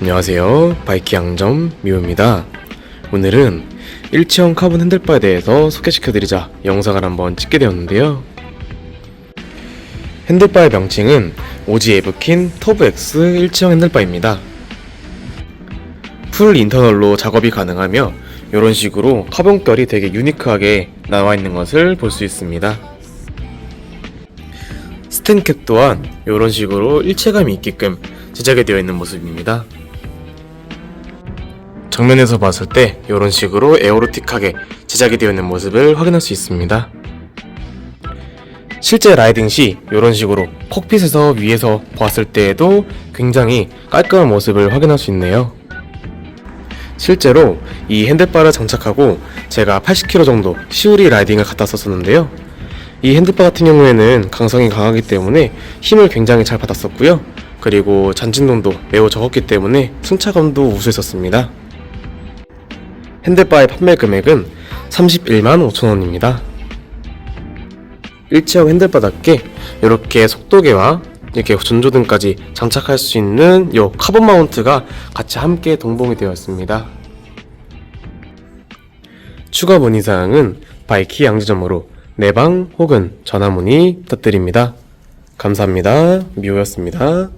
안녕하세요. 바이키 양점 미우입니다. 오늘은 일체형 카본 핸들바에 대해서 소개시켜드리자 영상을 한번 찍게 되었는데요. 핸들바의 명칭은 오지 에브킨 터브 X 일체형 핸들바입니다. 풀 인터널로 작업이 가능하며 이런 식으로 카본결이 되게 유니크하게 나와 있는 것을 볼 수 있습니다. 스텐캡 또한 이런 식으로 일체감이 있게끔 제작이 되어 있는 모습입니다. 정면에서 봤을 때 이런 식으로 에어로틱하게 제작이 되어 있는 모습을 확인할 수 있습니다. 실제 라이딩 시 이런 식으로 콕핏에서 위에서 보았을 때에도 굉장히 깔끔한 모습을 확인할 수 있네요. 실제로 이 핸들바를 장착하고 제가 80km 정도 시우리 라이딩을 갔다 왔었는데요. 이 핸들바 같은 경우에는 강성이 강하기 때문에 힘을 굉장히 잘 받았었고요. 그리고 잔진동도 매우 적었기 때문에 승차감도 우수했었습니다. 핸들바의 판매 금액은 31만 5천원입니다. 일체형 핸들바답게 이렇게 속도계와 이렇게 전조등까지 장착할 수 있는 이 카본 마운트가 같이 함께 동봉이 되어 있습니다. 추가 문의사항은 바이키 양지점으로 내방 혹은 전화 문의 부탁드립니다. 감사합니다. 미호였습니다.